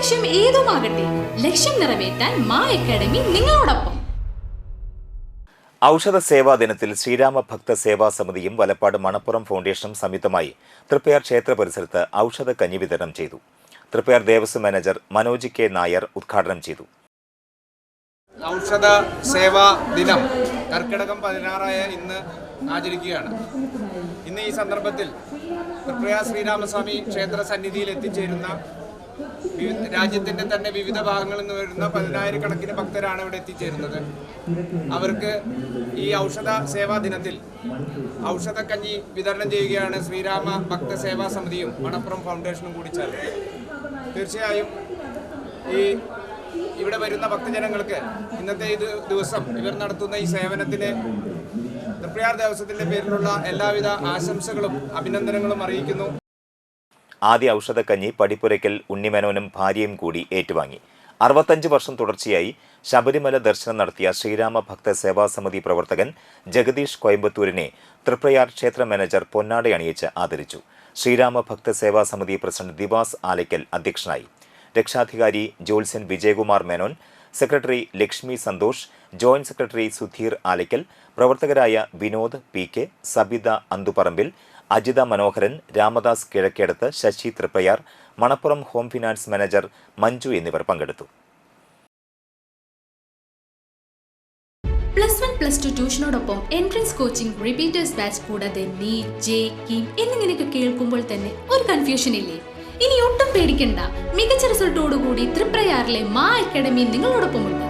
ലക്ഷ്യം ഏതുമാകട്ടെ ലക്ഷ്യം നിറവേറ്റാൻ മാ അക്കാഡമി നിങ്ങളോടൊപ്പം. ഔഷധ സേവാ ദിനത്തിൽ ശ്രീരാമ ഭക്ത സേവാ സമിതിയും വലപ്പാട് മണപ്പുറം ഫൗണ്ടേഷനും സംയുക്തമായി തൃപ്പയാർ ക്ഷേത്ര പരിസരത്ത് ഔഷധ കഞ്ഞി വിതരണം ചെയ്തു. തൃപ്പയാർ ദേവസ്വം മാനേജർ മനോജ് കെ നായർ ഉദ്ഘാടനം ചെയ്തു. ഔഷധ സേവാ ദിനം കർക്കിടകം പതിനാറായ ഇന്ന് ആചരിക്കുകയാണ്. ഇന്ന് ഈ സന്ദർഭത്തിൽ തൃപ്രയ ശ്രീരാമസ്വാമി ക്ഷേത്ര സന്നിധിയിൽ എത്തിച്ചേരുന്ന രാജ്യത്തിന്റെ തന്നെ വിവിധ ഭാഗങ്ങളിൽ നിന്ന് വരുന്ന പതിനായിരക്കണക്കിന് ഭക്തരാണ് ഇവിടെ എത്തിച്ചേരുന്നത്. അവർക്ക് ഈ ഔഷധ സേവാ ദിനത്തിൽ ഔഷധ കഞ്ഞി വിതരണം ചെയ്യുകയാണ് ശ്രീരാമ ഭക്ത സേവാ സമിതിയും മണപ്പുറം ഫൗണ്ടേഷനും കൂടി ചേർന്ന് തീർച്ചയായും ഈ ഇവിടെ വരുന്ന ഭക്തജനങ്ങൾക്ക് ഇന്നത്തെ ഇത് ദിവസം ഇവർ നടത്തുന്ന ഈ സേവനത്തിന് തൃപ്രയാർ ദേവസ്വത്തിന്റെ പേരിലുള്ള എല്ലാവിധ ആശംസകളും അഭിനന്ദനങ്ങളും അറിയിക്കുന്നു. ആദ്യ ഔഷധക്കഞ്ഞി പടിപ്പുരയ്ക്കൽ ഉണ്ണിമേനോനും ഭാര്യയും കൂടി ഏറ്റുവാങ്ങി. അറുപത്തഞ്ച് വർഷം തുടർച്ചയായി ശബരിമല ദർശനം നടത്തിയ ശ്രീരാമ ഭക്ത സേവാ സമിതി പ്രവർത്തകൻ ജഗദീഷ് കോയമ്പത്തൂരിനെ തൃപ്രയാർ ക്ഷേത്ര മാനേജർ പൊന്നാട അണിയിച്ച് ആദരിച്ചു. ശ്രീരാമ ഭക്ത സേവാ സമിതി പ്രസിഡന്റ് ദിവാസ് ആലയ്ക്കൽ അധ്യക്ഷനായി. രക്ഷാധികാരി ജോത്സ്യൻ Vijayakumar Menon secretary Lakshmi Santhosh joint secretary Sudheer Alaykkal പ്രവർത്തകരായ Vinod P K Sabitha Anthuparambil Ajitha Manoharan Ramadas Kizhakkedath Sasi Triprayar Manappuram home finance manager Manju എന്നിവർ പങ്കെടുത്തു. പ്ലസ് വൺ പ്ലസ് ടു ട്യൂഷനോടൊപ്പം entrance coaching repeaters batch കൂടാതെ NEET J KEAM എന്നിങ്ങനെയൊക്കെ കേൾക്കുമ്പോൾ തന്നെ ഒരു confusion ഇല്ലേ? ഇനി ഒട്ടും പേടിക്കണ്ട. മികച്ച റിസൾട്ടോടുകൂടി തൃപ്രയാറിലെ മാ അക്കാഡമി നിങ്ങളോടൊപ്പമുണ്ട്.